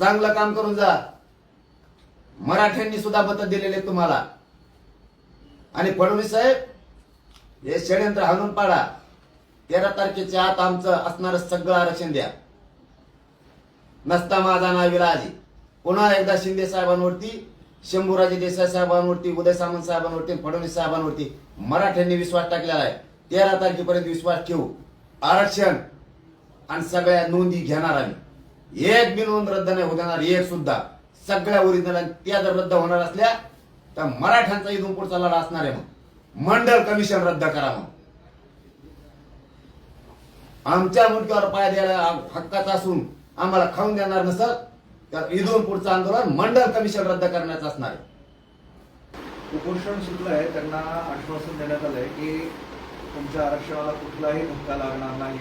चांगलं काम करून जा. मराठ्यांनी सुद्धा मत दिलेले तुम्हाला. आणि फडणवीस साहेब हे षडयंत्र हाणून पाडा. तेरा तारखेच्या आत आमचं असणारं सगळं आरक्षण द्या. नसता माझा नाव विराज पुन्हा एकदा शिंदे साहेबांवरती शंभूराजे देसाई साहेबांवरती उदय सामंत साहेबांवरती फडणवीस साहेबांवरती मराठ्यांनी विश्वास टाकलेला आहे. तेरा तारखेपर्यंत विश्वास ठेवू. आरक्षण आणि सगळ्या नोंदी घेणार आम्ही. एक बी रद्द नाही होणार देणार एक सुद्धा. सगळ्या ओरिजिनल त्या जर रद्द होणार असल्या तर मराठ्यांचा इथून पुढचा लढा असणार आहे मग मंडळ कमिशन रद्द करा मग आमच्या मुलक्यावर पाय द्यायला हक्काचा असून आम्हाला खाऊन देणार नसल तर इथून पुढचं आंदोलन मंडळ कमिशन रद्द करण्याचं असणार आहे. उपोषण सुटलं आहे त्यांना आश्वासन देण्यात आलंय की तुमच्या आरक्षणाला कुठलाही धक्का लागणार नाही.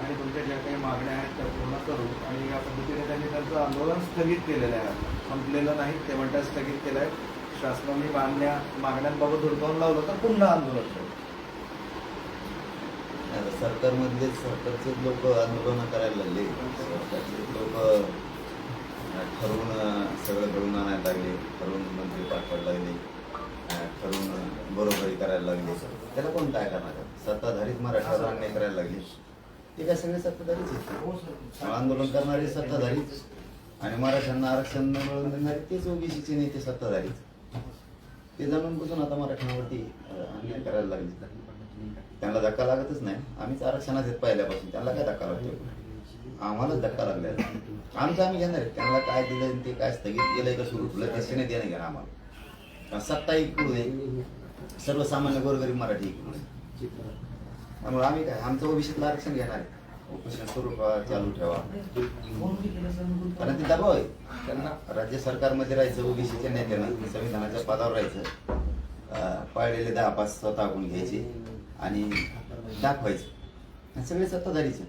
आणि तुमच्या ज्या काही मागण्या आहेत त्या पूर्ण करू. आणि या पद्धतीने त्यांनी त्यांचं आंदोलन स्थगित केलेलं आहे. संपलेलं नाही ते म्हणतात स्थगित केलं आहे शासनाने मागण्या मागण्यांबाबत हुडकावून लावलं तर पुन्हा आंदोलन करू. सरकारमधले सरकारचे लोक आंदोलन करायला लागले. सरकारचे लोक ठरवून सगळं घडवून आणायला लागले. ठरवून मंत्री पाठवायला लागले. ठरवून बरोबरी करायला लागले. त्याला कोण काय करणार? सत्ताधारीच अन्याय करायला लागले. ते काय सगळे सत्ताधारीच आहेत. आंदोलन करणारे सत्ताधारीच आणि मराठ्यांना आरक्षण मिळवून देणारे तेच ओबीसीचे नेते सत्ताधारीच ते जाणून बसून आता मराठ्यांवरती अन्याय करायला लागले. त्यांना धक्का लागतच नाही. आम्हीच आरक्षणात येत पहिल्यापासून. त्यांना काय धक्का लागतो आम्हालाच धक्का लागलाय. आमचं आम्ही घेणार आहे. त्यांना काय दिलं आणि ते काय स्थगित केलंय का सुरू ठेवलं नाही देणं घेणं आम्हाला. सत्ता इकडून आहे. सर्वसामान्य गोरगरीब मराठी इकडून आहे. त्यामुळे आम्ही काय आमचं ओबीसीतलं आरक्षण घेणार आहे. उपोषण सुरू चालू ठेवा. कारण ते दबाव आहे. त्यांना राज्य सरकारमध्ये राहायचं ओबीसीच्या नेत्यांना संविधानाच्या पदावर राहायचं. पाळलेले दहा पाच स्वतः गुण घ्यायचे आणि दाखवायचं. आणि सगळे सत्ताधारीचे.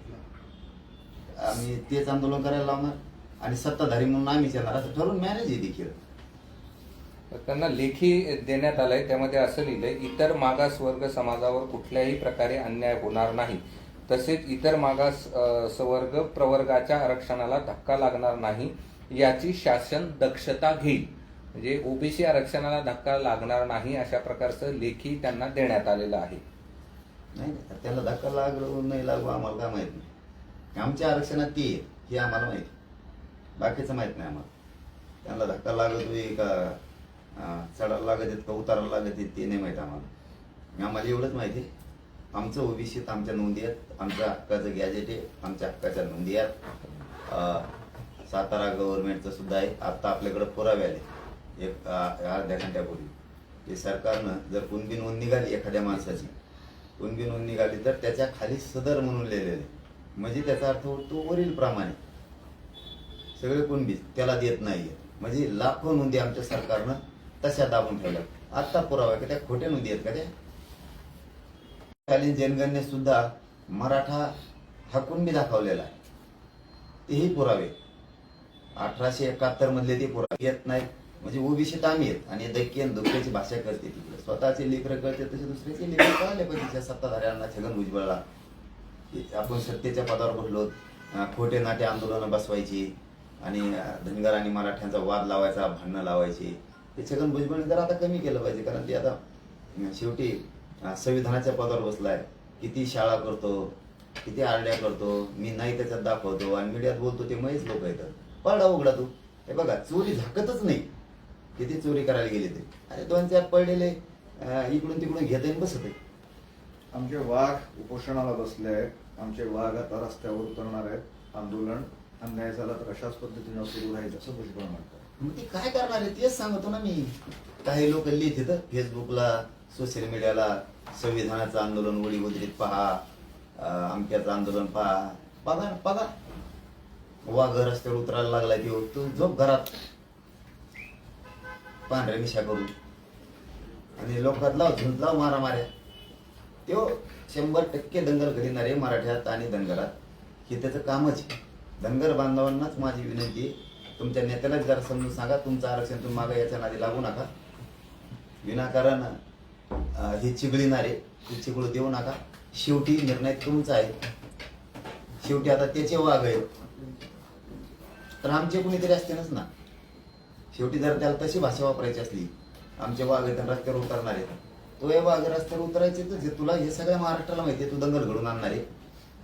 आम्ही तेच आंदोलन करायला लावणार. आणि सत्ताधारी म्हणून आम्हीच येणार. असं ठरवून मॅनेज आहे देखील. त्यांना लेखी देण्यात आलंय. त्यामध्ये असं लिहिलंय इतर मागास वर्ग समाजावर कुठल्याही प्रकारे अन्याय होणार नाही. तसेच इतर मागास सवर्ग प्रवर्गाच्या आरक्षणाला धक्का लागणार नाही. याची शासन दक्षता घेईल. म्हणजे ओबीसी आरक्षणाला धक्का लागणार नाही अशा प्रकारचं लेखी त्यांना देण्यात आलेलं आहे. नाही नाही, त्याला धक्का लागलो नाही लागू आम्हाला काय माहीत नाही. आमच्या आरक्षणात ती आहे हे आम्हाला माहिती बाकीचं माहीत नाही आम्हाला. त्यांना धक्का लागत का चढायला लागत आहेत का उतारायला लागत आहेत ते नाही माहीत आम्हाला. आम्हाला एवढंच माहिती आहे. आमचं ओबीसीत आमच्या नोंदी आहेत. आमच्या हक्काचं गॅजेट आहे. आमच्या हक्काच्या नोंदी आहेत. सातारा गव्हर्नमेंटचं सुद्धा आहे. आत्ता आपल्याकडे पुरावे आले. एक अर्ध्या घंट्यापूर्वी. ते सरकारनं जर कुणबी नोंद निघाली एखाद्या माणसाची कुणबी नोंद निघाली तर त्याच्याखाली सदर म्हणून लिहिलेले म्हणजे त्याचा अर्थ होतो वरील प्रमाणे. सगळे कुणबी त्याला देत नाही म्हणजे लाखो नोंदी आमच्या सरकारनं तशा दाबून ठेवल्या. आत्ता पुरावा की का त्या खोट्या नोंदी आहेत का त्या जनगणने सुद्धा मराठा हा कुणबी दाखवलेला आहे. तेही पुरावे. अठराशे एकाहत्तर मधले ते पुरावे येत नाहीत. म्हणजे ओबीसीत आम्ही येत आणि दैक्य आणि भाषा करते तिकडे. स्वतःचे लेकर कळते तसे दुसऱ्याचे लेकर कळाले पाहिजे त्या सत्ताधाऱ्यांना छगन भुजबळला. आपण सत्तेच्या पदावर बसलो खोटे नाटे आंदोलनं बसवायची आणि धनगर आणि मराठ्यांचा वाद लावायचा भांडणं लावायची. हे छगन भुजबळ जर आता कमी केलं पाहिजे कारण ते आता शेवटी संविधानाच्या पदावर बसलाय. किती शाळा करतो किती आरड्या करतो मी नाही त्याच्यात दाखवतो आणि मीडियात बोलतो ते मयच लोक येतात. पडा उघडा तू. हे बघा चोरी झाकतच नाही. किती चोरी करायला गेले ते. अरे दोन चार पडलेले इकडून तिकडून घेत आहे बसत आहे. आमचे वाघ उपोषणाला बसले आहेत. आमचे वाघ आता रस्त्यावर उतरणार आहेत. आंदोलन अन्याय झाला तर अशाच पद्धतीनं सुरू राहील असं भुजबळ म्हणतात. मग ते काय करणार आहे तेच सांगतो ना मी. काही लोक लिहित फेसबुकला सोशल मीडियाला संविधानाचं आंदोलन उडी उद्रीत पहा अमक्याचं आंदोलन पहा. बघा ना बघा. वाघ रस्त्यावर उतरायला लागला तो. तू झोप घरात. पांढऱ्या मिशा करून. आणि लोकात लाव झुंज लाव मारा माऱ्या त्यो शंभर टक्के दंगल घडणारे मराठ्यात आणि दंगलात हे त्याचं कामच आहे. बांधवांनाच माझी विनंती आहे, तुमच्या नेत्यालाच जरा समजून सांगा तुमचं आरक्षण तुम्ही मागा याच्या नादी लागू नका. विनाकारण हे चिघळीणारे ते चिघळू देऊ नका. शेवटी निर्णय तुमचा आहे. शेवटी आता त्याचे वाघ आहेत. तर आमचे कुणीतरी असतेनच ना. शेवटी जर त्याला तशी भाषा वापरायची असली आमचे वाघ आहेत आणि रस्त्यावर उतरणार आहेत. तो हे वाघ रस्त्यावर उतरायचे तर जे तुला हे सगळ्या महाराष्ट्राला माहिती आहे तू दंगल घडून आणणार आहे.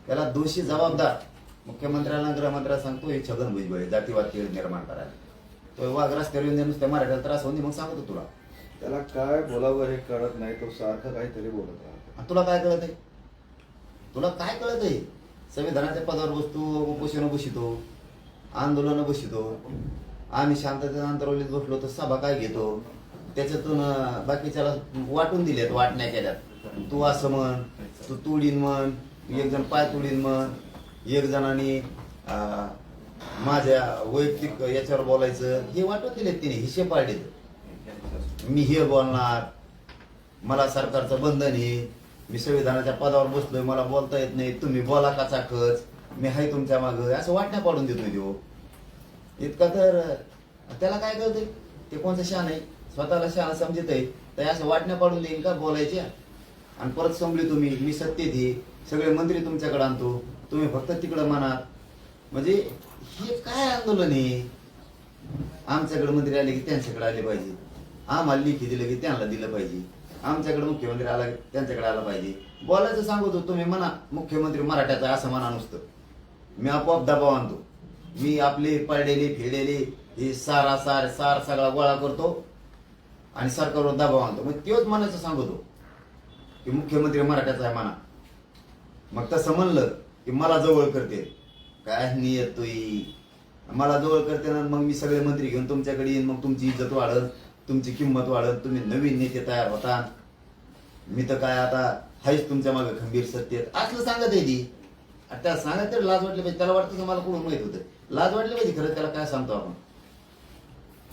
त्याला दोषी जबाबदार मुख्यमंत्र्याला गृहमंत्र्याला सांगतो हे छगन भुजबळ आहे, जातीवाद खेळ निर्माण करायला. तो वाघ रस्त्यावर येऊन नुसत्या मराठ्याला त्रास होऊन मग सांगतो तुला. त्याला काय बोलावं हे कळत नाही तो सारखं काहीतरी बोलत राहतो. तुला काय कळत आहे? तुला काय कळत आहे? संविधानाच्या पदावर बसतो उपोषण बसितो आंदोलन बसितो आम्ही शांततेत अंतरवलीत बसलो तर सभा काय घेतो? त्याच्यातून बाकीच्याला वाटून दिलेत वाटण्या केल्यात. तू असं म्हण तू तुडीन म्हण एक जण पाय तुडीन म्हण एक जणांनी माझ्या वैयक्तिक याच्यावर बोलायचं हे वाटून दिले तिने हिशे पाडले. मी हे बोलणार मला सरकारचं बंधन आहे मी संविधानाच्या पदावर बसलोय मला बोलता येत नाही तुम्ही बोला काचा खच मी हाय तुमच्या माग असं वाटण्या पाडून देतोय देऊ इतका तर त्याला काय कळतंय? ते कोणतं शान आहे? स्वतःला शान समजत आहे तर असं वाटण्या पाडून देईन का बोलायच्या? आणि परत संपली तुम्ही मी सत्तेत ही सगळे मंत्री तुमच्याकडे आणतो. तुम्ही फक्त तिकडं म्हणा. म्हणजे हे काय आंदोलन आहे? आमच्याकडे मंत्री आले की त्यांच्याकडे आले पाहिजे. आम्हाला लिखी दिलं की त्यांना दिलं पाहिजे. आमच्याकडे मुख्यमंत्री आला की त्यांच्याकडे आला पाहिजे. बोलायचं सांगतो तुम्ही म्हणा मुख्यमंत्री मराठ्याचा असं म्हणा नुसतं. मी आपोआप दबाव आणतो. मी आपले पडलेले फेडेले हे सारा सार सार सगळा गोळा करतो आणि सरकारवर दबाव आणतो. मग तेच म्हणायचं सांगतो. की मुख्यमंत्री मराठ्याचा आहे म्हणा. मग तसं म्हणलं की मला जवळ करते. काय नियतोय मला जवळ करते ना मग मी सगळे मंत्री घेऊन तुमच्याकडे येईन मग तुमची इज्जत वाढत तुमची किंमत वाढत तुम्ही नवीन नेते तयार होता. मी तर काय आता हायच तुमच्या मागे खंबीर सत्तेत. असलं सांगत आहे ती. त्या सांगत तर लाज वाटली पाहिजे. त्याला वाटतं की मला कुठून माहीत होतं. लाज वाटली पाहिजे खरं त्याला काय सांगतो आपण.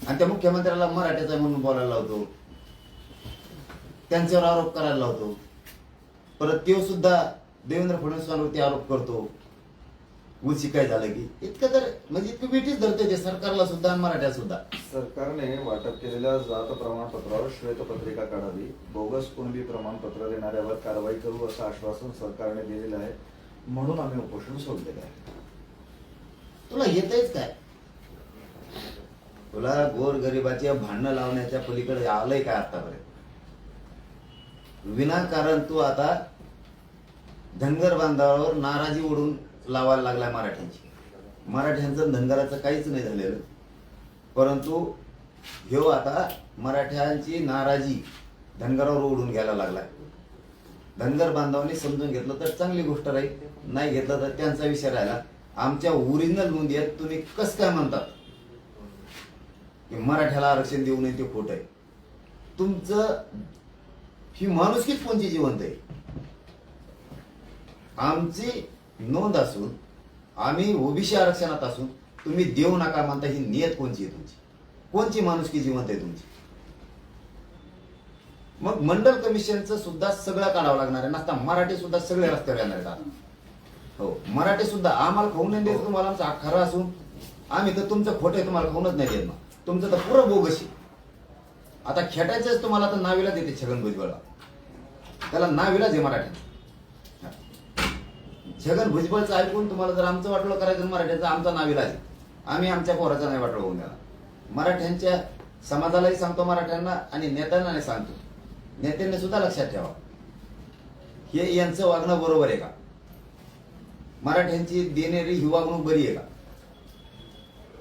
आणि त्या मुख्यमंत्र्याला मराठ्याचा म्हणून बोलायला लावतो. त्यांच्यावर आरोप करायला लावतो. परत तो सुद्धा देवेंद्र फडणवीसांवरती आरोप करतो. उलशी काय झालं की? इतकं तर म्हणजे इतकं बेटीच धरते ते सरकारला सुद्धा आणि मराठ्या सुद्धा. सरकारने वाटप केलेल्या जात प्रमाणपत्रावर श्वेतपत्रिका काढावी बोगस कुणबी प्रमाणपत्र देणाऱ्यावर कारवाई करू असं आश्वासन सरकारने दिलेलं आहे. म्हणून आम्ही उपोषण सोडलेलं आहे. तुला येतच काय? तुला गोर गरिबाचे भांडणं लावण्याच्या पलीकडे आलंय काय आतापर्यंत? विनाकारण तू आता धनगर बांधावर नाराजी ओढून लावायला लागला मराठ्यांची. मराठ्यांचं धनगराचं काहीच नाही झालेलं. परंतु ह्यो आता मराठ्यांची नाराजी धनगरावर ओढून घ्यायला लागला धनगर बांधवांनी समजून घेतलं तर चांगली गोष्ट राहील. नाही घेतलं तर त्यांचा विषय राहिला. आमच्या ओरिजिनल आहेत तुम्ही कस काय म्हणतात? की मराठ्याला आरक्षण देऊ नये ते खोट आहे. तुमचं ही माणुसकीच कोणची जिवंत आहे? आमची नोंद असून आम्ही ओबीसी आरक्षणात असून तुम्ही देऊ नका म्हणता ही नियत कोणची आहे तुमची? कोणची माणुसकी जिवंत आहे तुमची? मग मंडल कमिशनचं सुद्धा सगळं काढावं लागणार आहे. नसता मराठी सुद्धा सगळे रस्त्यावर येणार आहेत हो मराठी सुद्धा आम्हाला खाऊन नाही द्यायचं तुम्हाला आमचा खरं खरा असून. आम्ही तर तुमचं खोटे तुम्हाला खाऊनच नाही देत ना तुमचं तर पुरं बोगशी आता खेटायचंच तुम्हाला तर नाविला देते छगन भुजबळला त्याला नावीलाच आहे मराठी छगन भुजबळचं ऐकून तुम्हाला जर आमचं वाटलं करायचं मराठ्याचं आमचा नावीलाज आहे आम्ही आमच्या पोराचा नाही वाटलं होऊन द्याला मराठ्यांच्या समाजालाही सांगतो मराठ्यांना आणि नेत्यांना सांगतो. नेत्यांनी सुद्धा लक्षात ठेवा. हे यांचं वागणं बरोबर आहे का? मराठ्यांची देणारी ही वागणूक बरी आहे का?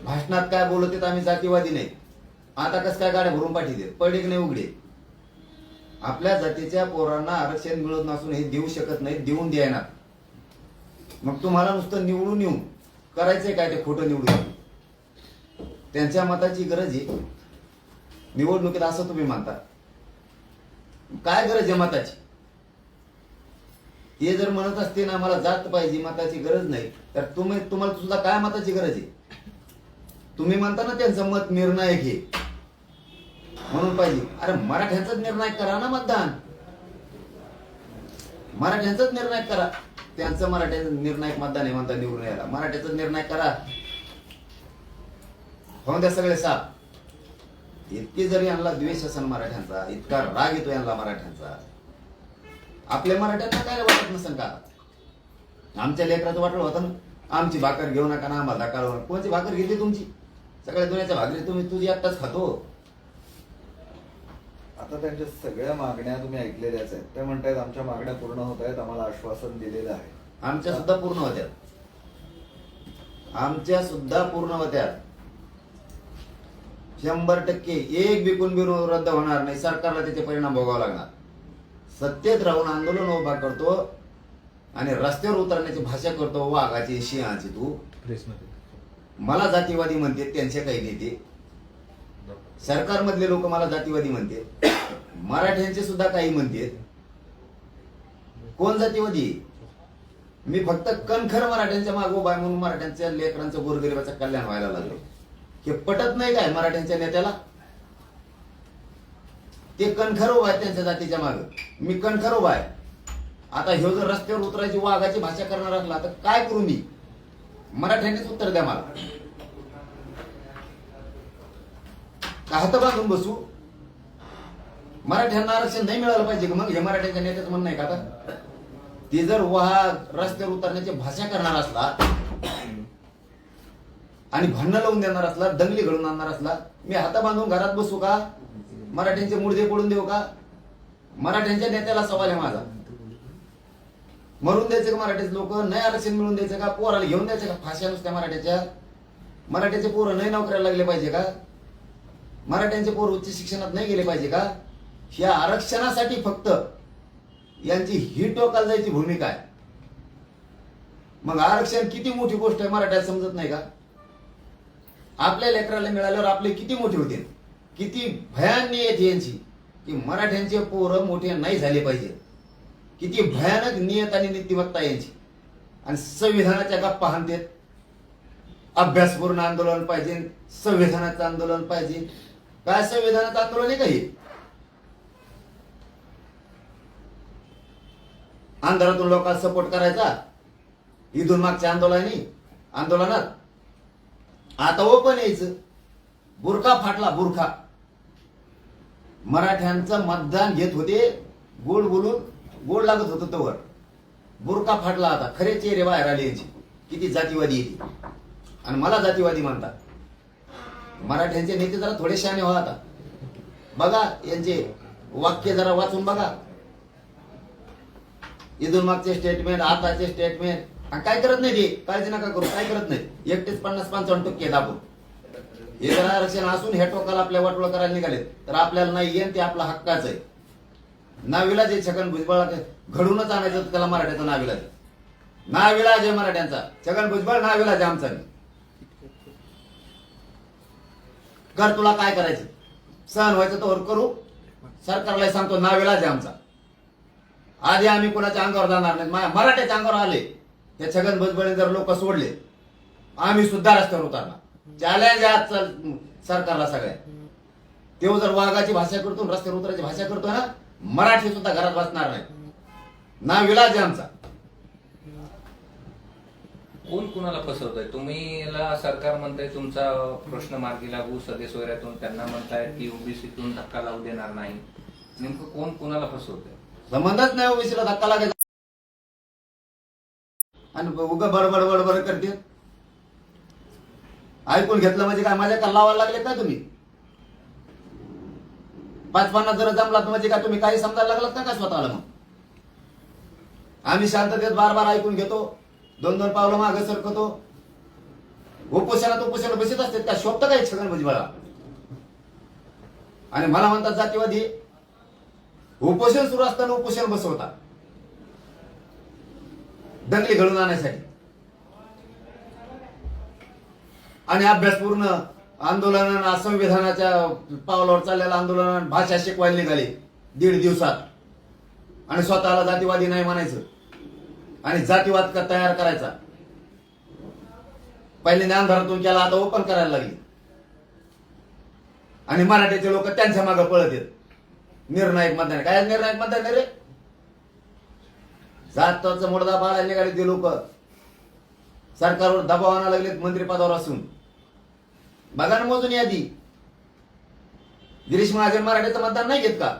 भाषणात काय बोलत आम्ही जातीवादी नाही. आता कसं काय गाड्या भरून पाठी देत? पडले की नाही उघडे. आपल्या जातीच्या पोरांना आरक्षण मिळत नसून हे देऊ शकत नाही देऊन द्यायना मग तुम्हाला नुसतं निवडून येऊन करायचंय काय ते खोटं निवडून त्यांच्या मताची गरज आहे. निवडणुकीत असं तुम्ही मानता. काय गरज आहे मताची? हे जर म्हणत असते ना मला जात पाहिजे मताची गरज नाही तर तुम्ही तुम्हाला सुद्धा काय मताची गरज आहे? तुम्ही म्हणता ना त्यांचं मत निर्णायक आहे. म्हणून पाहिजे. अरे मराठ्यांचाच निर्णायक करा ना मतदान. मराठ्यांचाच निर्णायक करा. त्यांचं मराठ्याचं निर्णायक मतदान आहे म्हणता निवडून यायला. मराठ्याचा निर्णय करा. होऊन द्या सगळे साप. इतकी जरी यांना द्वेष असेल मराठ्यांचा इतका राग येतो यांना मराठ्यांचा. आपल्या मराठ्यांना काय वाटत नसेल का? आमच्या लेकराचं वाटलं होतं ना आमची भाकर घेऊ नका ना आम्हाला धक्का कोणची भाकर घेतली तुमची? सगळ्या दुनियाच्या भाकरी तुम्ही तुझी आत्ताच खातो. आता त्यांच्या सगळ्या मागण्या तुम्ही ऐकलेल्याच आहेत. ते म्हणतायत आमच्या मागण्या पूर्ण होत आहेत आम्हाला आश्वासन दिलेलं आहे. आमच्या सुद्धा पूर्ण होत्या आमच्या सुद्धा पूर्ण होत्या शंभर टक्के एक बिकून बिरून रद्द होणार नाही. सरकारला त्याचे परिणाम भोगावे लागणार. सत्तेत राहून आंदोलन उभा करतो आणि रस्त्यावर उतरण्याची भाषा करतो वाघाची सिंहाची तू. मला जातीवादी म्हणते त्यांचे काही नेते. सरकारमधले लोक मला जातीवादी म्हणते. मराठ्यांचे सुद्धा काही म्हणते. कोण जातीवादी? मी फक्त कणखर मराठ्यांच्या मागो बाय म्हणून मराठ्यांच्या लेकरांचं गोरगरिबाचं कल्याण व्हायला लागलो. हे पटत नाही काय मराठ्यांच्या नेत्याला? ते कणखर उभा आहे त्यांच्या जातीच्या माग. मी कणखर उभा आहे. आता ह्यो जर रस्त्यावर उतरायची वाघाची भाषा करणार असला तर काय करू मी? मराठ्यांनीच उत्तर द्या मला. का हात बांधून बसू? मराठ्यांना आरक्षण नाही मिळालं पाहिजे का मग? हे मराठ्यांच्या नेत्याचं म्हणणं आहे का आता? ते जर वाहा रस्त्यावर उतरण्याची भाषा करणार असला आणि भांडणं लावून देणार असला दंगली घडून आणणार असला मी हाता बांधून घरात बसू का? मराठ्यांचे मुडदे पडून देऊ का? मराठ्यांच्या नेत्याला सवाल आहे माझा. मरून द्यायचं का मराठीचे लोक? नाही आरक्षण मिळून द्यायचं का? पोराला घेऊन द्यायचं का? फाश्या नुसत्या मराठ्याच्या? मराठ्याचे पोरं नाही नोकऱ्याला लागले पाहिजे का? मराठ्यांचे पोर उच्च शिक्षणात नाही गेले पाहिजे का? या आरक्षणासाठी फक्त यांची ही टोकाला जायची भूमिका आहे. मग आरक्षण किती मोठी गोष्ट आहे मराठ्यात समजत नाही का? आपल्या लेकराला मिळाल्यावर आपले किती मोठे होते? किती भयान आहेत यांची की मराठ्यांचे पोरं मोठे नाही झाले पाहिजे. किती भयानक नियत आणि नीतिमत्ता यांची. आणि संविधानाच्या गप्पा हाणतेत. अभ्यासपूर्ण आंदोलन पाहिजे संविधानाचं आंदोलन पाहिजे काय संविधानात आंदोलन आहे का हे आंध्रातून लोकांना सपोर्ट करायचा? इथून मागच्या आंदोलनाने आंदोलनात? आता ओपन यायचं. बुरखा फाटला बुरखा. मराठ्यांचं मतदान घेत होते. गोड बोलून गोड लागत होतं तवर. बुरखा फाटला आता. खरे चेहरे बाहेर आले याची. किती जातीवादी येते आणि मला जातीवादी म्हणतात. मराठ्यांचे नेते जरा थोडे शहाणे व्हा आता. बघा यांचे वाक्य जरा वाचून बघा. इथून मागचे स्टेटमेंट आताचे स्टेटमेंट काय करत नाही ते काळजी नका करू काय करत नाही एकटेच पन्नास पंचावन्न टक्के दाबून हे जर आरक्षण असून हे टोकाला आपल्या वाटोळ करायला निघाले तर आपल्याला नाही येईन ते आपला हक्काच आहे. नाविलाज आहे छगन भुजबळ घडूनच आणायचं होतं त्याला मराठ्याचा नाविलाज. नाविलाज आहे मराठ्यांचा. छगन भुजबळ नाविलाज आहे आमचा. कर तुला काय करायचं? सहन व्हायचं तर करू. सरकारला सांगतो नाविलाज आहे आमचा. आधी आम्ही कोणाच्या अंगावर जाणार नाही. मा- मराठ्याच्या अंगावर आले. त्या छगन भुजबळने जर लोक सोडले आम्ही सुद्धा रस्त्यावर उतरणार. चॅलेंज आहे सरकारला सगळ्या. तेव्हा जर वाघाची भाषा करतो रस्त्यावर उतरायची भाषा करतो ना मराठी सुद्धा घरात बसणार नाही. ना जे आहे आमचा. कोण कुणाला फसवतोय तुम्ही सरकार म्हणताय तुमचा प्रश्न मार्गी लागू सदस्य वगैरेतून त्यांना म्हणताय की ओबीसीतून धक्का लावू देणार नाही. नेमकं कोण कुणाला फसवतोय? संबंधच नाही ओबीसीला धक्का लागायचा. आणि उगा बडबड बडबड करते. ऐकून घेतलं म्हणजे काय माझ्या का लावायला लागले काय तुम्ही? पाच पन्नास जर जमलात म्हणजे का तुम्ही काही समजायला लागलात ना का स्वतःला मग? आम्ही शांततेत बार बार ऐकून घेतो. दोन दोन पावलं मागे सरकतो. उपोषणात उपोषण बसत असते त्या शोभतं काय छगन भुजबळा आणि मला म्हणतात जातीवादी उपोषण सुरू असताना उपोषण बसवता दंगली घडून आणण्यासाठी. आणि अभ्यासपूर्ण आंदोलन संविधानाच्या पावलावर चाललेलं आंदोलन भाषा शिकवायला निघाली. दीड दिवसात. आणि स्वतःला जातीवादी नाही म्हणायचं. आणि जातीवाद का तयार करायचा? पहिले अंधारातून केला आता ओपन करायला लागली. आणि मराठीचे लोक त्यांच्या मागे पळत येत. निर्णायक मतदान. काय निर्णायक मतदान रे? जाताचं मोडदा बाळायला निघाले ते लोक. सरकारवर दबाव आणायला लागलेत मंत्रिपदावर असून. बघा ना मोजून यादी. गिरीश महाजन मराठीचं मतदान नाही घेत का?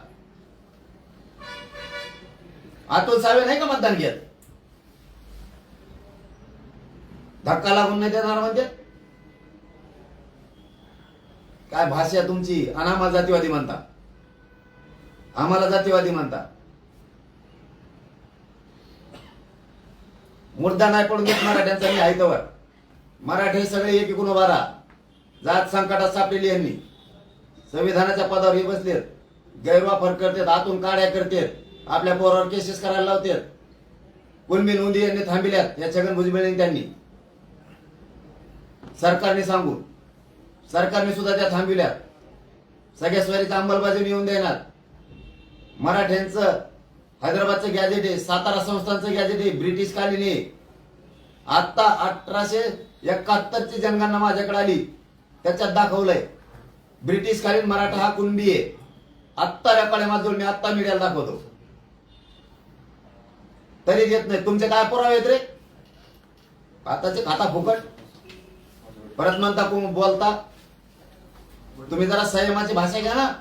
अतुल सावे नाही का मतदान घेत? धक्का लागून नाही देणार म्हणजे? काय भाषा तुमची? आणि आम्हाला जातीवादी म्हणता. आम्हाला जातीवादी म्हणता. मुर्दा नाही पडून देत मराठ्यांचा मी आहे मराठे मराठी सगळे एक एकूण उभा जात संकटात सापलेली यांनी. संविधानाच्या पदावर हे बसलेत. गैरवापर करतात आतून काड्या करतात. आपल्या पोरावर केसेस करायला लावतात. कुणबी नोंदी यांनी थांबिल्यात. या छगन भुजबळ त्यांनी. सरकारने सांगून. सरकारने सुद्धा त्या थांबविल्या सगळ्या स्वारीचा अंमलबजावणी येऊन देणार. मराठ्यांचं हैदराबादचं गॅजेट आहे सातारा संस्थांचं गॅजेट आहे ब्रिटिश कालीन आहे. आता अठराशे एकाहत्तरची जंगांना जनगणना माझ्याकडे आली. त्याच्यात दाखवलंय. ब्रिटिश कालीन मराठा हा कुणबी आहे. आत्ता रेकॉर्ड माझं मी आत्ता मीडियाला दाखवतो. तरी येत नाही. तुमचे काय पुरावे आहेत रे? आताचे खाता फुकट? परत म्हणता कोण बोलता? तुम्ही जरा संयमाची भाषा घ्या ना.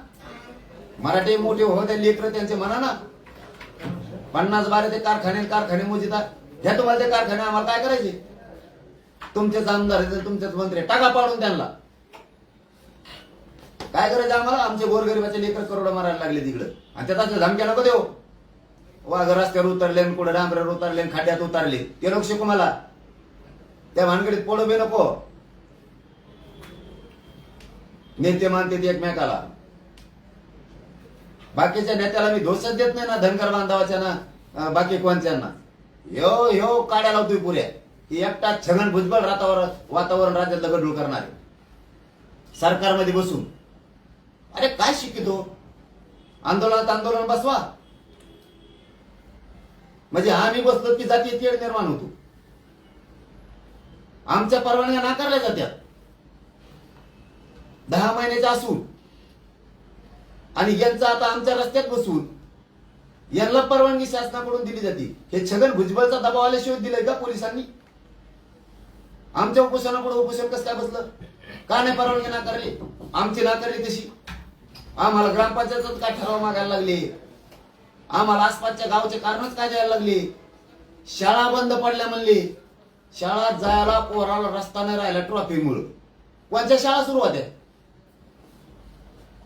मराठी मोठे होते लेकर त्यांचे म्हणा ना. पन्नास बारा ते कारखाने कारखाने मोजिता. घ्या तुम्हाला ते कारखाने आम्हाला काय करायचे? तुमचेच आमदार आहेत, तुमचेच मंत्री टाका पाडून त्यांना. काय करायचं आम्हाला? आमचे गोरगरिबाचे लेकर करोड मारायला लागले तिकडं. आणि त्यात धमक्या नको देऊ. वाघ रस्त्यावर उतरले आणि कुठं डांबऱ्यावर उतरले खड्ड्यात उतरले. ते लोक शिकू मला त्या भानगडीत पोळं बी नको. नेते मानते ते एकमेकाला. बाकीच्या नेत्याला मी दोषच देत नाही ना धनकर बांधवाच्या ना बाकी कोणत्यांना. यो यो काड्या लावतोय पुऱ्या. की एकटा छगन भुजबळ रातावर वातावरण राज्यातलं गडूळ करणार. आहे. सरकारमध्ये बसून. अरे काय शिकितो आंदोलनात आंदोलन बसवा. म्हणजे आम्ही बसलो की जातीय तेढ निर्माण होतो. आमच्या परवानग्या नाकारल्या जात्यात. दहा महिन्याचा असून. आणि यांचं आता आमच्या रस्त्यात बसून. यांना परवानगी शासनाकडून दिली जाते. हे छगन भुजबळचा दबाव आल्याशिवाय दिलंय का पोलिसांनी? आमच्या उपोषणापुढे उपोषण कसं काय बसलं? का नाही परवानगी नाकारली? आमची नाकारली तशी. आम्हाला ग्रामपंचायत काय ठराव मागायला लागले? आम्हाला आसपासच्या गावचे कारणच काय द्यायला लागले? शाळा बंद पडल्या म्हणले. शाळा जायला पोराला रस्ता नाही राहिला ट्रॉफीमुळं कोणत्या शाळा सुरू होत्या?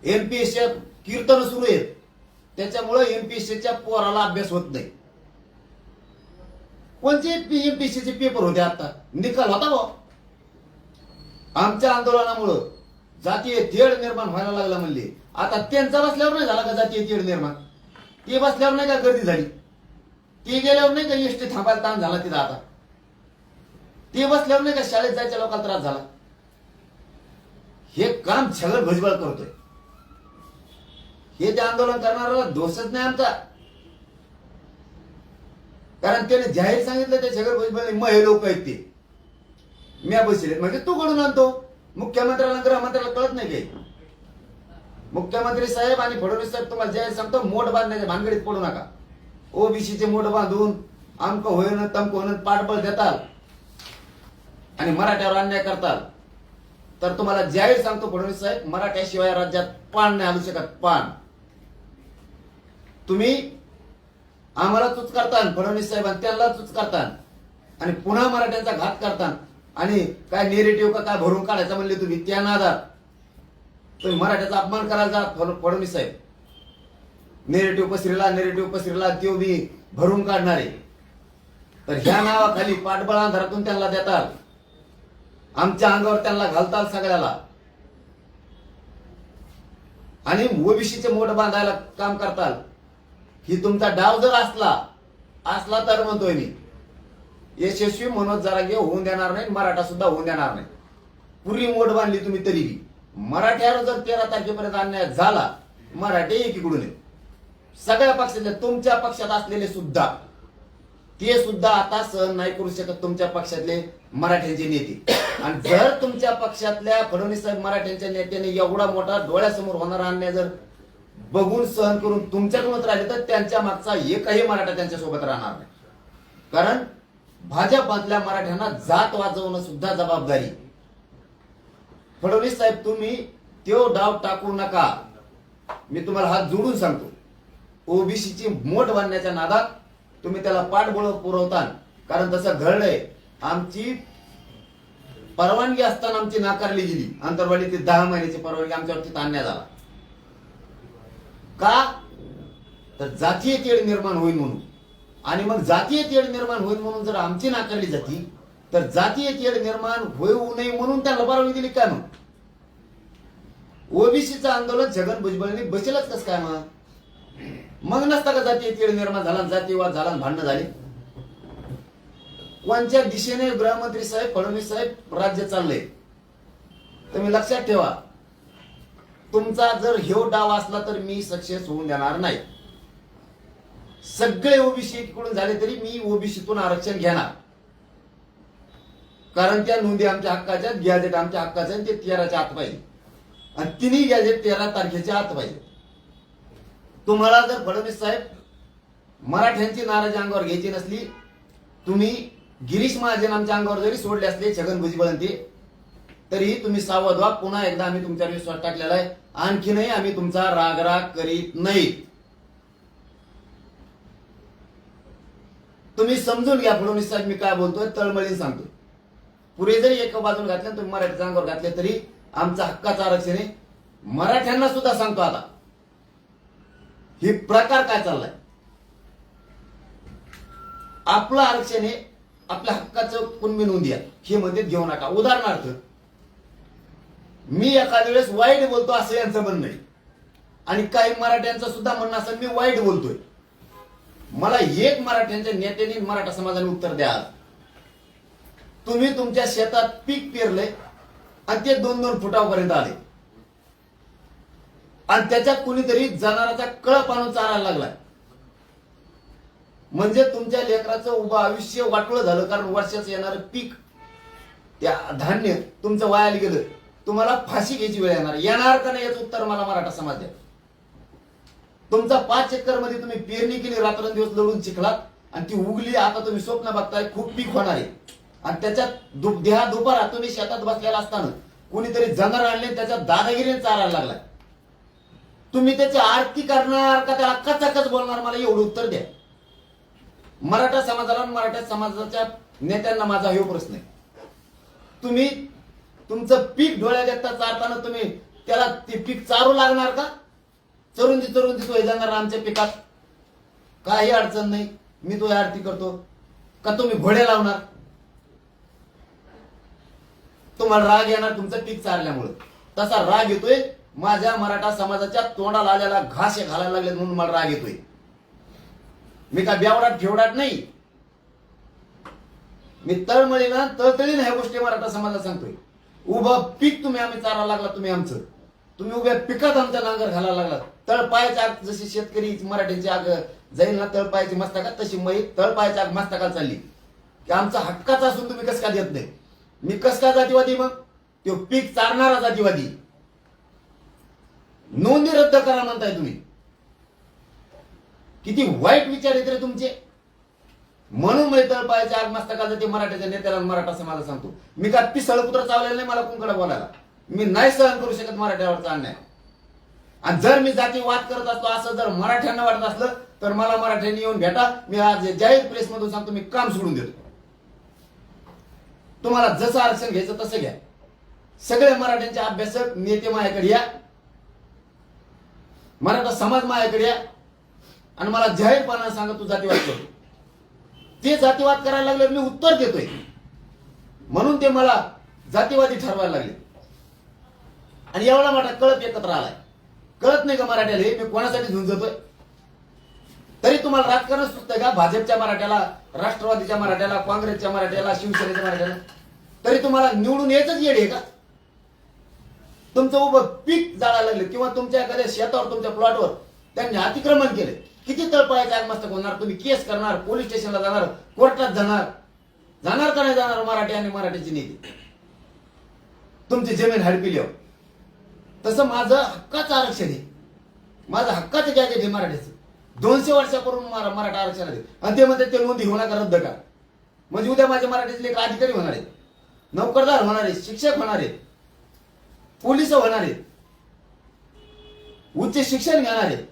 एमपीएसच्या कीर्तन सुरू आहेत. त्याच्यामुळे एमपीएससीच्या पोराला अभ्यास होत नाही. कोणते एमपीएससीचे पेपर होते आता? निकाल होता बा आमच्या आंदोलनामुळं जातीय तेढ निर्माण व्हायला लागला म्हणले. आता त्यांचा बसल्यावर नाही झाला का जातीय तेढ निर्माण? ते बसल्यावर नाही का गर्दी झाली? ते गेल्यावर नाही का एसटी थांबायला ताण झाला तिथं आता? ते बसल्यावर नाही का शाळेत जायच्या लोकांना त्रास झाला? हे काम छगड भजबळ करतोय. हे ते आंदोलन करणाऱ्याला दोषच नाही आमचा. कारण त्याने जाहीर सांगितलं ते छगन भुजबळ मग हे लोक आहेत ते. म्या बसले म्हणजे तू कडून आणतो. मुख्यमंत्र्याला गृहमंत्र्याला कळत नाही काही. मुख्यमंत्री साहेब आणि फडणवीस साहेब तुम्हाला जाहीर सांगतो मोठ बांधण्याच्या भानगडीत पडू नका. ओबीसीचे मोठ बांधून आमक होईन तमक होईन पाठबळ देताल. आणि मराठ्यावर अन्याय करताल. तर तुम्हाला जाहीर सांगतो फडणवीस साहेब मराठ्याशिवाय राज्यात पान नाही आणू शकत पान. तुम्ही आम्हाला चूच करतान फडणवीस साहेबांना त्यांना चूच करतान. आणि पुन्हा मराठ्यांचा घात करतान. आणि काय नेरेटिव्ह का काय भरून काढायचं म्हणले तुम्ही त्या नादात. तुम्ही मराठ्याचा अपमान करायला जा फड- फडणवीस साहेब? नेरेटिव्ह पसरीला नेरेटिव्ह पसरीला तो मी भरून काढणारे. तर ह्या नावाखाली पाठबळ अंधारातून त्यांना देताल. आमच्या अंगावर त्यांना घालताल सगळ्याला. आणि ओबीसीचे मोठ बांधायला काम करताल. ही तुमचा डाव जर असला असला तर म्हणतोय मी यशस्वी मनोज जरांगे होऊन देणार नाही मराठा सुद्धा होऊन देणार नाही. पुरी मोठ बांधली तुम्ही तरीही मराठ्यावर जर तेरा तारखेपर्यंत अन्याय झाला मराठी एकीकडून आहे. सगळ्या पक्षातले तुमच्या पक्षात असलेले सुद्धा ते सुद्धा आता सहन नाही करू शकत तुमच्या पक्षातले मराठ्यांचे नेते. आणि जर तुमच्या पक्षातल्या फडणवीस मराठ्यांच्या नेत्याने एवढा मोठा डोळ्यासमोर होणारा अन्याय जर बघून सहन करून तुमच्याकडून राहिले तर त्यांच्या मागचा एकही मराठा त्यांच्यासोबत राहणार नाही. कारण भाजपातल्या मराठ्यांना जात वाजवणं सुद्धा जबाबदारी. फडणवीस साहेब तुम्ही तो डाव टाकू नका. मी तुम्हाला हात जोडून सांगतो. ओबीसीची मोठ बांधण्याच्या नादात तुम्ही त्याला पाठबळ पुरवता कारण तसं घडलंय आमची परवानगी असताना आमची नाकारली गेली. अंतरवाडीची दहा महिन्याची परवानगी आमच्यावरती ताणण्यात झाला का? तर जातीय तेढ निर्माण होईल म्हणून. आणि मग जातीय तेढ निर्माण होईल म्हणून जर आमची नाकारली जाती तर जातीय तेढ निर्माण होऊ नये म्हणून त्या परवानगी दिली काय मग? ओबीसीचं आंदोलन छगन भुजबळने बसेलच कस काय मग? मग नसता का जातीय तेढ निर्माण झाला जातीयवाद झाला आणि भांडणं झाले? कोणत्या दिशेने गृहमंत्री साहेब फडणवीस साहेब राज्य चाललंय? तुम्ही लक्षात ठेवा. तुमचा जर ह्यो डाव असला तर मी सक्सेस होऊन देणार नाही. सगळे ओबीसी कडून झाले तरी मी ओबीसीतून आरक्षण घेणार. कारण त्या नोंदी आमच्या हक्काच्या गॅजेट आमच्या हक्काच्या ते तेराच्या आत पाहिजे. आणि तिन्ही गॅजेट तेरा तारखेच्या आत पाहिजे. तुम्हाला जर फडणवीस साहेब मराठ्यांची नाराजी अंगावर घ्यायची नसली तुम्ही गिरीश महाजन आमच्या अंगावर जरी सोडले असले छगन भुजबळ ते तरीही तुम्ही सावध व्हा. पुन्हा एकदा आम्ही तुमच्यावर विश्वास टाकलेला आहे. आणखीनही आम्ही तुमचा रागराग करीत नाही. तुम्ही समजून घ्या फडणवीस साहेब मी काय बोलतोय तळमळीने सांगतो. पुढे जरी एका बाजून घातले तुम्ही मराठीच्या अंगावर घातले तरी आमचा हक्काचा आरक्षण आहे. मराठ्यांना सुद्धा सांगतो आता. ही प्रकार काय चाललाय? आपलं आरक्षण हे आपल्या हक्काचं कुणबी नोंदी हे मध्ये घेऊ नका. उदाहरणार्थ मी एखाद्या वेळेस वाईट बोलतो असं यांचं म्हणणं आहे. आणि काही मराठ्यांचं सुद्धा म्हणणं असं मी वाईट बोलतोय. मला एक मराठ्यांच्या नेत्याने मराठा समाजाने उत्तर द्या. तुम्ही तुमच्या शेतात पीक पेरले आणि ते दोन दोन फुटापर्यंत आले. आणि त्याच्यात कुणीतरी जनावराचा कळप आणून चारायला लागलाय. म्हणजे तुमच्या लेकराचं उभं आयुष्य वाटलं झालं कारण वर्षाचं येणारं पीक त्या धान्य तुमचं वायाला गेलं. तुम्हाला फाशी घ्यायची वेळ येणार. येणार का नाही याचं उत्तर मला मराठा समाज द्या. तुमचा पाच एकरमध्ये तुम्ही पेरणी केली रात्रंदिवस लढून चिखलात आणि ती उगली आता तुम्ही स्वप्न बघताय खूप पीक होणार आहे. आणि त्याच्यात दु- देहा दुपारा तुम्ही शेतात बसलेला असताना कुणीतरी जनावर आणले त्याच्या दादागिरीने चारायला लागलाय. तुम्ही त्याची आरती करणार का त्याला कचाकच बोलणार? मला एवढं उत्तर द्या. मराठा समाजाला मराठा समाजाच्या नेत्यांना माझा हे प्रश्न आहे. तुम्ही तुमचं पीक डोळ्याकरता चारताना तुम्ही त्याला ते पीक चारू लागणार का? चरून ती चरून ती जाणार आमच्या पिकात. काही अडचण नाही. मी तो आरती करतो. का तुम्ही घोडे लावणार? तुम्हाला राग येणार तुमचं पीक चारल्यामुळे. तसा राग येतोय. माझ्या मराठा समाजाच्या तोंडाला आलेला घास हे घालायला लागले म्हणून मला राग येतोय. मी का बेवडाट ठेवडाट नाही. मी तळमळीला तळतळीन ह्या गोष्टी मराठा समाजाला सांगतोय. उभं पीक तुम्ही आम्ही चारा लागला तुम्ही आमचं. तुम्ही उभ्या पिकात आमचा नांगर घालायला लागला तळपायाच्या आग जशी शेतकरी मराठ्यांची आग जाईल ना तळपायाची मस्तकात तशी मही तळपायाची आग मस्तकाला चालली. की आमचा हक्काच असून तुम्ही कस का देत नाही? मी कस का जातीवादी मग? तो पीक चारणारा जातीवादी. नोंदी रद्द करा म्हणताय तुम्ही. किती वाईट विचार येत रे तुमचे. म्हणून मी तळपायाच्या आग मस्तकाचं ते मराठ्याच्या नेत्याला मराठा समाजाला सांगतो. मी का पिसळ पुत्र चावलेलं नाही मला कोणकडे बोलायला. मी नाही सहन करू शकत मराठ्यावरचा अन्याय. आणि जर मी जाती वाद करत असतो असं जर मराठ्यांना वाटत असलं तर मला मराठ्यांनी येऊन भेटा. मी आज जाहीर प्रेस मधून सांगतो मी काम सोडून देतो. तुम्हाला जसं आरक्षण घ्यायचं तसं घ्या. सगळे मराठ्यांचे अभ्यासक नेते माझ्याकडे या. मराठा समाज माझ्याकडे या. आणि मला जाहीरपणा सांगा तू जातीवाद करतो. ते जातीवाद करायला लागले मी उत्तर देतोय. म्हणून ते मला जातीवादी ठरवायला लागले. आणि एवढा मोठा कळप एकत्र आलाय. कळत नाही का मराठ्याला? हे मी कोणासाठी झुंजतोय? तरी तुम्हाला राजकारण सुचतंय का? भाजपच्या मराठ्याला राष्ट्रवादीच्या मराठ्याला काँग्रेसच्या मराठ्याला शिवसेनेच्या मराठ्याला? तरी तुम्हाला निवडून यायचंच येड आहे का? तुमचं उभं पीक जाळायला लागलं किंवा तुमच्या एखाद्या शेतावर तुमच्या प्लॉटवर त्यांनी अतिक्रमण केले किती तळपायाचे आगमस्तक होणार? तुम्ही केस करणार पोलीस स्टेशनला जाणार कोर्टात जाणार. जाणार का नाही जाणार? मराठी आणि मराठीची नेते. तुमची जमीन हडपिली हो तसं माझं हक्काचं आरक्षण आहे. माझं हक्काचं गॅजेट आहे मराठीचं. दोनशे वर्षापूर्वी मला मराठा आरक्षण आहे. आणि ते म्हणते ते नोंदी होणार का रद्द का म्हणजे उद्या माझे मराठीतले एक अधिकारी होणार आहेत. नोकरदार होणार आहेत. शिक्षक होणार आहेत. पोलीस होणार आहेत. उच्च शिक्षण घेणार आहेत.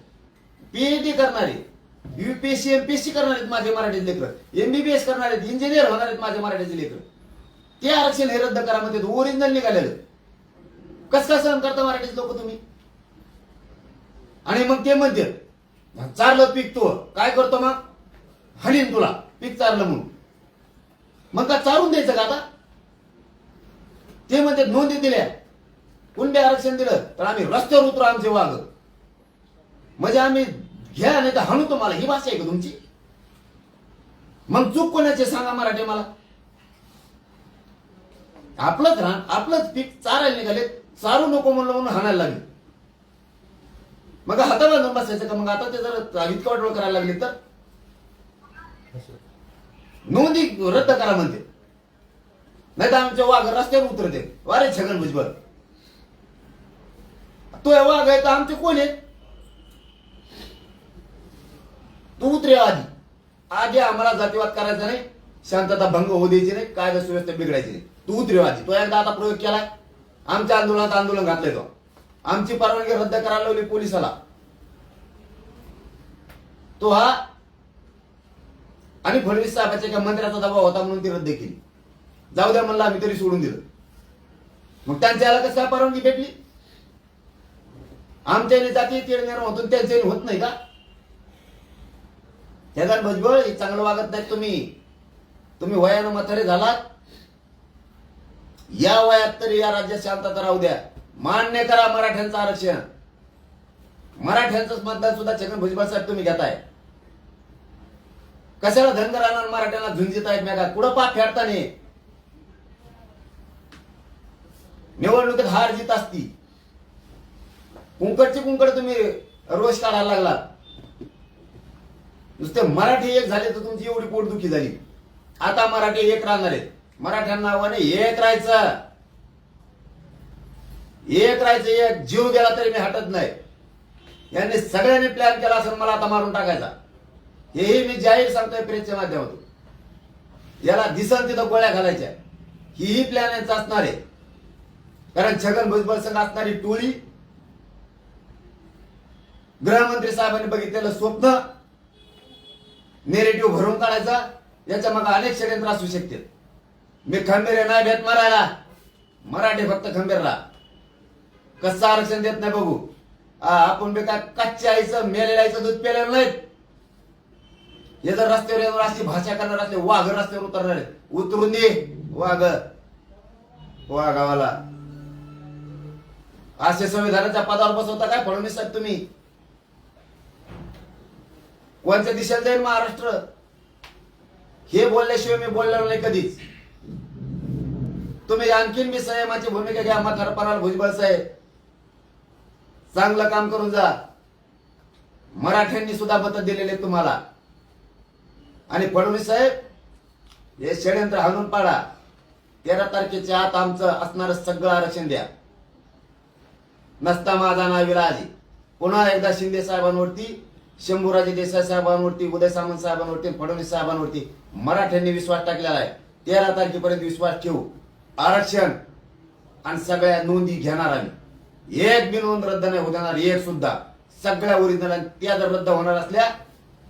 पीएचडी करणार आहेत युपीएससी एमपीएससी करणार आहेत माझे मराठीचे लेकर. एमबीबीएस करणार आहेत इंजिनियर होणार आहेत माझे मराठीचे लेकर. ते आरक्षण हे रद्द करा म्हणते ओरिजिनल निघालेलं. कस काय सहन करता मराठीचे लोक तुम्ही? आणि मग ते म्हणते चारलं पीक तू काय करतो मग? हनीन तुला पीक चारलं म्हणून. मग का चारून द्यायचं का आता? ते म्हणते नोंदी दिल्या. कुंडे आरक्षण दिलं? तर आम्ही रस्त्यावर उतरू आमचे वाघ. म्हणजे आम्ही घ्या नाही तर हाणू तुम्हाला. ही भाषा आहे का तुमची? मग चूक कोणाची सांगा मराठी मला. आपलंच रान आपलंच पीक चारायला निघाले चारू नको म्हणलं म्हणून हाणायला लागले. मग हाताला बांधून बसायचं का? मग आता ते जर इतकं वाटोळ करायला लागले तर? नोंदी रद्द करा म्हणते. नाही तर आमच्या वाघ रस्त्यावर उतरते. वारे छगन भुजबळ. तो वाघ आहे तर आमचे कोण आहे तू उतरे आधी आधी आम्हाला जातीवाद करायचा नाही शांतता भंग होऊ द्यायची नाही कायदा सुव्यवस्था बिघडायची नाही. तू उतरे आधी तो एकदा आता प्रयोग केलाय. आमच्या आंदोलनात आंदोलन घातलंय तो. आमची परवानगी रद्द करायला लावली पोलिसाला. तो हा आणि फडणवीस साहेबाच्या एका मंत्र्याचा दबाव होता म्हणून ती रद्द केली. जाऊ द्या म्हणलं आम्ही तरी सोडून दिलं. मग त्यांच्या याला कसं परवानगी भेटली? आमच्या जाती तीळ निर्माण होतो त्यांच्या होत नाही का? जगन भुजबळ हे चांगलं वागत नाही तुम्ही. तुम्ही वयानं म्हातारे झालात. या वयात तरी या राज्यात शांतता राहू द्या. मान्य करा मराठ्यांचं आरक्षण. मराठ्यांचंच मतदान सुद्धा छगन भुजबळ साहेब तुम्ही घेताय. कशाला धनगरांना मराठ्यांना झुंजित आहेत मेघा कुठं पाप फेडता नाही? निवडणुकीत हार जीत असती. कुंकडची कुंकड तुम्ही रोष काढायला लागलात. नुसते मराठी एक झाले तर तुमची एवढी पोटदुखी झाली. आता मराठी एक राहणार आहेत. मराठ्यांना आव्हाने एक राहायचं. एक राहायचं एक जीव गेला तरी मी हटत नाही. यांनी सगळ्यांनी प्लॅन केला असेल मला आता मारून टाकायचा. हेही मी जाहीर सांगतोय प्रेसच्या माध्यमातून. याला दिसन तिथं गोळ्या घालायच्या. हीही प्लॅन यांचा असणार आहे. कारण छगन भुजबळ संघ असणारी टोळी गृहमंत्री साहेबांनी बघितलेलं स्वप्न नेरेटिव्ह भरून काढायचा याच्या मग अनेक षडयंत्र असू शकतील. मी खंबीर आहे नाही भेट मरायला. मराठी फक्त खंबीरला. कसं आरक्षण देत नाही बघू. आपण बे काय कच्च्या आईचं मेलेल्या आईचं दूध पेलेलं नाहीत. हे जर रस्त्यावर येऊन अशी भाषा करणार असले वाघ रस्त्यावर उतरणार उतरून दे वाघ. वाघावाला. असे संविधानाच्या पदावर बसवता काय फडणवीस साहेब तुम्ही? कोणत्या दिशेला जाईल महाराष्ट्र? हे बोलल्याशिवाय मी बोलणार नाही कधीच. तुम्ही आणखीन मी संयमाची भूमिका घ्या म्हातारपणाला भुजबळ साहेब. चांगलं काम करून जा. मराठ्यांनी सुद्धा मत दिलेले तुम्हाला. आणि फडणवीस साहेब हे षडयंत्र हाणून पाडा. तेरा तारखेच्या आत आमचं असणारं सगळं आरक्षण द्या. नसता माझा नाव विराज पुन्हा एकदा शिंदे साहेबांवरती शंभूराजे देसाई साहेबांवरती उदय सामंत साहेबांवरती फडणवीस साहेबांवरती मराठ्यांनी विश्वास टाकलेला आहे. तेरा तारखेपर्यंत विश्वास ठेवू. आरक्षण आणि सगळ्या नोंदी घेणार आम्ही. एक बी नोंद रद्द नाही होऊ देणार एक सुद्धा. सगळ्या ओरिजिनल त्या जर रद्द होणार असल्या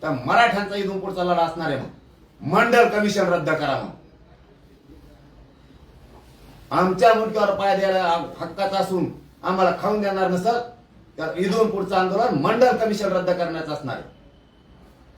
तर मराठ्यांचा इथून पुढचा लढा असणार आहे मग मंडळ कमिशन रद्द करा मग आमच्या मुलग्यावर पाय द्यायला हक्काचा असून आम्हाला खाऊन देणार नसत तर इथून पुढचं आंदोलन मंडळ कमिशन रद्द करण्याचं असणार आहे.